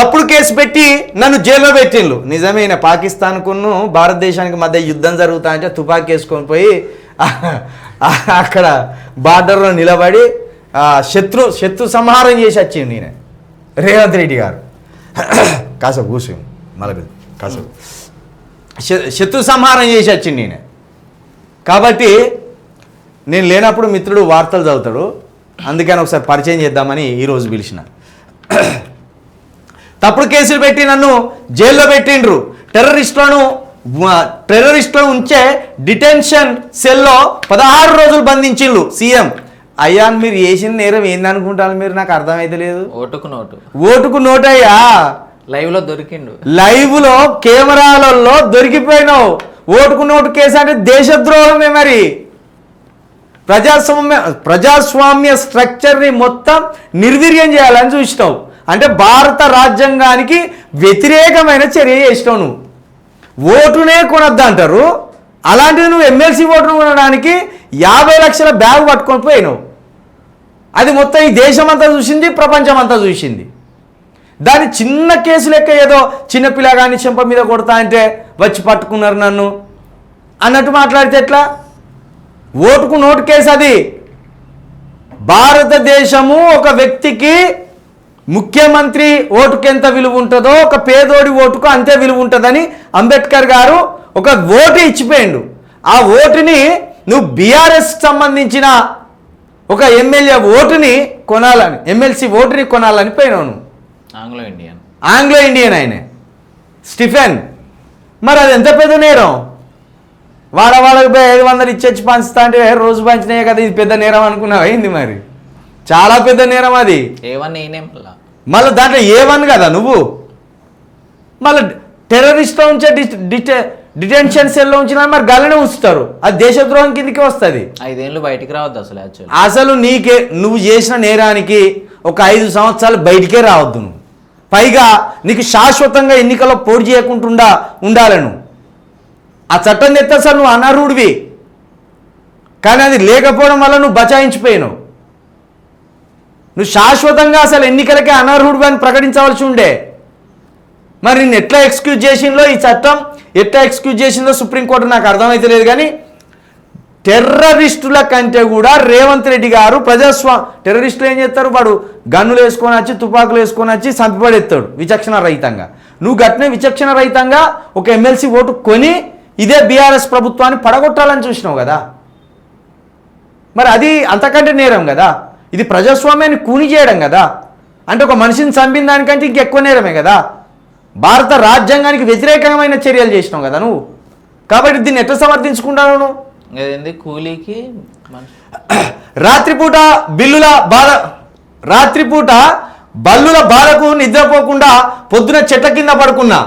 తప్పుడు కేసు పెట్టి నన్ను జైల్లో పెట్టిండ్రు నిజమైన పాకిస్తాన్కును భారతదేశానికి మధ్య యుద్ధం జరుగుతా అంటే తుపాకీ వేసుకొని పోయి అక్కడ బార్డర్లో నిలబడి శత్రు శత్రు సంహారం చేసి వచ్చిండు నేను రేవంత్ రెడ్డి గారు. కాసేపు కూర్చో మళ్ళీ కాసేపు. శ- శత్రు సంహారం చేసి వచ్చిండు నేను కాబట్టి నేను లేనప్పుడు మిత్రుడు వార్తలు చదువుతాడు. అందుకని ఒకసారి పరిచయం చేద్దామని ఈరోజు పిలిచిన. తప్పుడు కేసులు పెట్టి నన్ను జైల్లో పెట్టిండ్రు. టెర్రరిస్టులను టెర్రరిస్టులను ఉంచే డిటెన్షన్ సెల్లో పదహారు రోజులు బంధించిండ్రు సీఎం. అయ్యా మీరు చేసిన నేరం ఏందనుకుంటాను మీరు? నాకు అర్థమైతే లేదు. ఓటుకు నోటు. ఓటుకు నోటయ్యా. లైవ్లో దొరికిండు. లైవ్లో కెమెరాలలో దొరికిపోయినావు. ఓటుకు నోటు కేసు అంటే దేశద్రోహమే మరి. ప్రజాస్వామ్య ప్రజాస్వామ్య స్ట్రక్చర్ని మొత్తం నిర్వీర్యం చేయాలని చూసినావు. అంటే భారత రాజ్యాంగానికి వ్యతిరేకమైన చర్య చేసినావు నువ్వు. ఓటునే కొనొద్దు అంటారు. అలాంటిది నువ్వు ఎమ్మెల్సీ ఓటును కొనడానికి యాభై లక్షల బ్యాగ్ పట్టుకొని పోయినావు. అది మొత్తం ఈ దేశమంతా చూసింది ప్రపంచం అంతా చూసింది. దాని చిన్న కేసు లెక్క ఏదో చిన్న పిల్లగాని చెంప మీద కొడతా అంటే వచ్చి పట్టుకున్నారు నన్ను. అన్నట్టు మాట్లాడితే ఎట్లా? ఓటుకు నోటు కేసు అది. భారతదేశము ఒక వ్యక్తికి ముఖ్యమంత్రి ఓటుకు ఎంత విలువ ఉంటుందో ఒక పేదోడి ఓటుకు అంతే విలువ ఉంటుందని అంబేద్కర్ గారు ఒక ఓటు ఇచ్చిపోయిండు. ఆ ఓటుని నువ్వు బీఆర్ఎస్ సంబంధించిన ఒక ఎమ్మెల్యే ఓటుని కొనాలని ఎమ్మెల్సీ ఓటుని కొనాలని పోయినావు నువ్వు. Anglo Indian. ఆంగ్లో ఇండియన్ ఆయన. స్టిఫెన్ మరి అది ఎంత పెద్ద నేరం? వాడ వాళ్ళకి పోయి ఐదు వందలు ఇచ్చేచ్చి పంచుతా అంటే "ఏ, రోజు పంచినాయే కదా ఇది పెద్ద నేరం అనుకున్నావు అయింది మరి? చాలా పెద్ద నేరం అది. ఏవన్ నేనే మళ్ళా దాంట్లో ఏ వన్ కదా నువ్వు? మళ్ళీ టెర్రరిస్ట్లో ఉంచే డిటె డిటెన్షన్ సెల్లో ఉంచినా మరి గల్లనే ఉంచుతారు. అది దేశద్రోహం కిందకి వస్తుంది. ఐదేళ్ళు బయటికి రావద్దు అసలు యాక్చువల్ అసలు నీకే నువ్వు చేసిన నేరానికి ఒక ఐదు సంవత్సరాలు బయటికే రావద్దు నువ్వు. పైగా నీకు శాశ్వతంగా ఎన్నికల్లో పోటీ చేయకుండా ఉండాలి నువ్వు ఆ చట్టం తెస్తే అసలు నువ్వు అనర్హుడివి. కానీ అది లేకపోవడం వల్ల నువ్వు బచాయించిపోయావు నువ్వు శాశ్వతంగా అసలు ఎన్నికలకే అనర్హుడు అని ప్రకటించవలసి ఉండే. మరి నిన్ను ఎట్లా ఎక్స్క్యూజ్ చేసిందో ఈ చట్టం? ఎట్లా ఎక్స్క్యూజ్ చేసిందో సుప్రీంకోర్టు నాకు అర్థమైతే లేదు కానీ టెర్రరిస్టుల కంటే కూడా రేవంత్ రెడ్డి గారు ప్రజాస్వా టెర్రరిస్టులు ఏం చేస్తారు? వాడు గన్నులు వేసుకొని వచ్చి తుపాకులు వేసుకొని వచ్చి చంపబడేస్తాడు విచక్షణ రహితంగా. నువ్వు గట్నే విచక్షణ రహితంగా ఒక ఎమ్మెల్సీ ఓటు కొని ఇదే బీఆర్ఎస్ ప్రభుత్వాన్ని పడగొట్టాలని చూసినావు కదా. మరి అది అంతకంటే నేరం కదా. ఇది ప్రజాస్వామ్యాన్ని కూని చేయడం కదా. అంటే ఒక మనిషిని చంపిన దానికంటే ఇంకెక్కువ నేరమే కదా. భారత రాజ్యాంగానికి వ్యతిరేకమైన చర్యలు చేసినావు కదా నువ్వు. కాబట్టి దీన్ని ఎట్లా సమర్థించుకుంటావు నువ్వు? కూలీకి రాత్రిపూట బిల్లుల బాధ రాత్రిపూట బల్లుల బాధకు నిద్రపోకుండా పొద్దున చెట్ల కింద పడుకున్నా.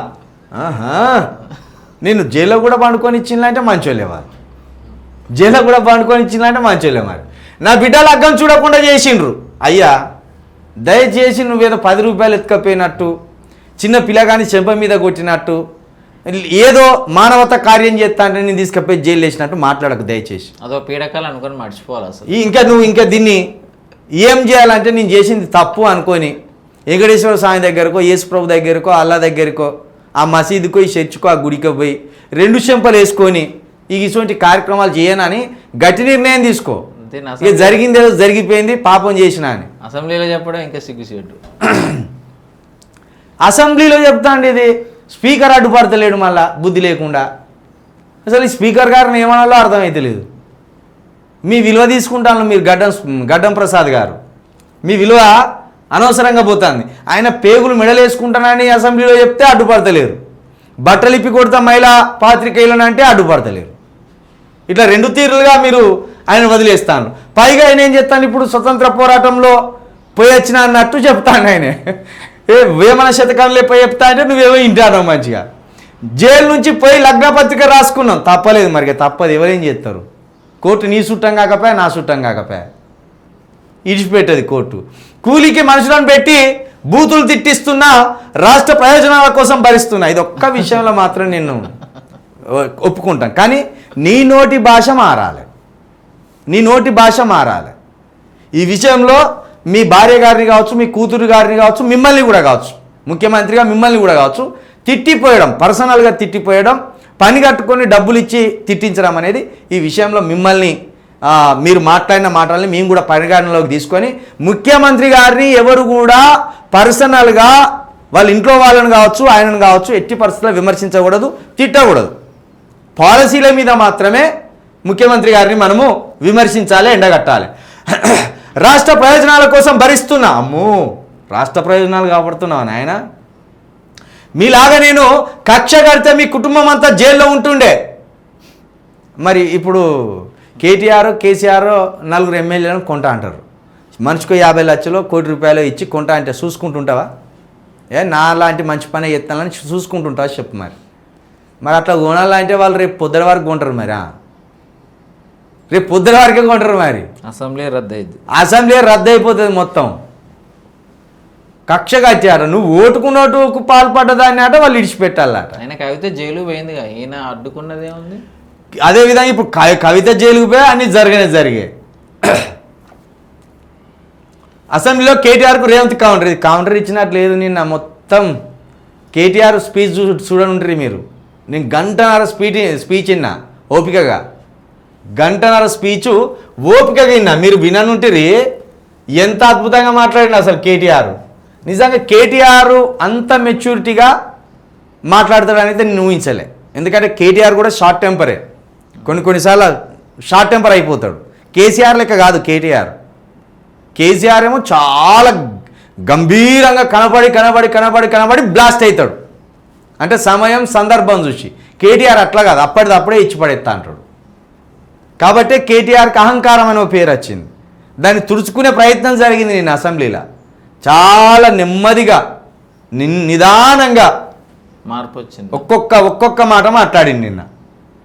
నేను జైల్లో కూడా పండుకొని ఇచ్చిందంటే మంచోళ్ళే జైల్లో కూడా పండుకొని ఇచ్చిందంటే మంచోళ్ళే మరి. నా బిడ్డ లగ్గం చూడకుండా చేసిండ్రు. అయ్యా దయచేసి నువ్వేదో పది రూపాయలు ఎత్తుకపోయినట్టు చిన్న పిల్లగాని చెంప మీద కొట్టినట్టు ఏదో మానవత కార్యం చేస్తా అంటే నేను తీసుకపోయి జైలు వేసినట్టు మాట్లాడకు దయచేసి. అదో పీడకాలు అనుకొని మర్చిపోవాలి అసలు. ఇంకా నువ్వు ఇంకా దీన్ని ఏం చేయాలంటే నేను చేసింది తప్పు అనుకొని వెంకటేశ్వర స్వామి దగ్గరకో యేసుప్రభు దగ్గరకో అల్లా దగ్గరకో ఆ మసీదుకో ఈ చర్చికో ఆ గుడికో పోయి రెండు చెంపలు వేసుకొని ఇటువంటి కార్యక్రమాలు చేయనని గట్టి నిర్ణయం తీసుకో. అంతే. ఇక జరిగింది ఏదో జరిగిపోయింది పాపం చేసిన అని. అసెంబ్లీలో చెప్పడం ఇంకా సిగ్గుసేటు అసెంబ్లీలో చెప్తాండి ఇది. స్పీకర్ అడ్డుపడతలేడు మళ్ళా బుద్ధి లేకుండా. అసలు ఈ స్పీకర్ గారిని ఏమనాలో అర్థమైతే లేదు మీ విలువ తీసుకుంటాను మీరు గడ్డం గడ్డం ప్రసాద్ గారు. మీ విలువ అనవసరంగా పోతుంది. ఆయన పేగులు మెడలేసుకుంటానని అసెంబ్లీలో చెప్తే అడ్డుపడతలేరు. బట్టలు ఇప్పి కొడతా మహిళా పాత్రికేయులను అంటే అడ్డుపడతలేరు. ఇట్లా రెండు తీరులుగా మీరు ఆయన వదిలేస్తాను. పైగా ఆయన ఏం చెప్తాను ఇప్పుడు స్వతంత్ర పోరాటంలో పోయి వచ్చిన అన్నట్టు చెప్తాను ఆయన. ఏ వేమన శతకంలో పోయి చెప్తా అంటే నువ్వేమో ఇంటాను మంచిగా. జైలు నుంచి పోయి లగ్న పత్రిక రాసుకున్నాం తప్పలేదు మరి తప్పదు. ఎవరేం చేస్తారు? కోర్టు నీ చుట్టం కాకపోయా నా చుట్టం కాకపోయా? ఇడిచిపెట్టేది కోర్టు. కూలీకి మనుషులను పెట్టి బూతులు తిట్టిస్తున్నా రాష్ట్ర ప్రయోజనాల కోసం భరిస్తున్నా. ఇది ఒక్క విషయంలో మాత్రం నేను ఒప్పుకుంటాను. కానీ నీ నోటి భాష మారాలి. నీ నోటి భాష మారాలి. ఈ విషయంలో మీ భార్య గారిని కావచ్చు మీ కూతురు గారిని కావచ్చు మిమ్మల్ని కూడా కావచ్చు ముఖ్యమంత్రిగా మిమ్మల్ని కూడా కావచ్చు తిట్టిపోయడం పర్సనల్గా తిట్టిపోయడం పని కట్టుకొని డబ్బులు ఇచ్చి తిట్టించడం అనేది ఈ విషయంలో మిమ్మల్ని మీరు మాట్లాడిన మాటల్ని మేము కూడా పరిగణనలోకి తీసుకొని ముఖ్యమంత్రి గారిని ఎవరు కూడా పర్సనల్గా వాళ్ళ ఇంట్లో వాళ్ళని కావచ్చు ఆయనను కావచ్చు ఎట్టి పరిస్థితుల్లో విమర్శించకూడదు తిట్టకూడదు. పాలసీల మీద మాత్రమే ముఖ్యమంత్రి గారిని మనము విమర్శించాలి ఎండగట్టాలి. రాష్ట్ర ప్రయోజనాల కోసం భరిస్తున్నా. అమ్ము రాష్ట్ర ప్రయోజనాలు కాపాడుతున్నావు నాయన? మీలాగా నేను కక్ష కడితే మీ కుటుంబం అంతా జైల్లో ఉంటుండే. మరి ఇప్పుడు కేటీఆర్ కేసీఆర్ నలుగురు ఎమ్మెల్యేలను కొంటా అంటారు. మనిషికి యాభై లక్షలు కోటి రూపాయలు ఇచ్చి కొంటా అంటే చూసుకుంటుంటావా? ఏ నా లాంటి మంచి పని ఎత్తాలని చూసుకుంటుంటావా చెప్పు మరి. మరి అట్లా కొనాలంటే వాళ్ళు రేపు పొద్దున వరకు కొంటారు మరి? రేపు పొద్దున వరకే కొంటారు మరి? అసెంబ్లీ రద్దు అయింది అసెంబ్లీ రద్దు అయిపోతుంది మొత్తం. కక్ష కట్టారు. నువ్వు ఓటుకున్నోటుకు పాల్పడ్డదాన్ని అట వాళ్ళు ఇడిచిపెట్టాలట. ఆయన కవిత జైలు పోయిందిగా. ఈయన అడ్డుకున్నది ఏముంది? అదేవిధంగా ఇప్పుడు కవి- కవిత జైలుకు పోయి అన్ని జరిగినాయి జరిగాయి. అసెంబ్లీలో కేటీఆర్కు రేవంత్ కౌంటర్ ఇది. కౌంటర్ ఇచ్చినట్టు లేదు నిన్న మొత్తం. కేటీఆర్ స్పీచ్ చూ చూడనుంటారు మీరు. నేను గంటన్నర స్పీచ్ స్పీచ్ విన్నా ఓపికగా. గంటన్నర స్పీచ్ ఓపికగా విన్నా మీరు విననుంటిరి. ఎంత అద్భుతంగా మాట్లాడిన అసలు కేటీఆర్. నిజంగా కేటీఆర్ అంత మెచ్యూరిటీగా మాట్లాడతాడని అయితే నేను ఊహించలే. ఎందుకంటే కేటీఆర్ కూడా షార్ట్ టెంపరే. కొన్ని కొన్నిసార్లు షార్ట్ టెంపర్ అయిపోతాడు. కేసీఆర్ లెక్క కాదు కేటీఆర్. కేసీఆర్ ఏమో చాలా గంభీరంగా కనబడి కనబడి కనబడి కనబడి బ్లాస్ట్ అవుతాడు. అంటే సమయం సందర్భం చూసి. కేటీఆర్ అట్లా కాదు. అప్పటిదప్పుడే ఇచ్చి పడేస్తా అంటాడు. కాబట్టి కేటీఆర్కి అహంకారం అనే పేరు వచ్చింది. దాన్ని తుడుచుకునే ప్రయత్నం జరిగింది నేను అసెంబ్లీలో. చాలా నెమ్మదిగా నిదానంగా మార్పు వచ్చింది. ఒక్కొక్క ఒక్కొక్క మాట మాట్లాడింది నిన్న.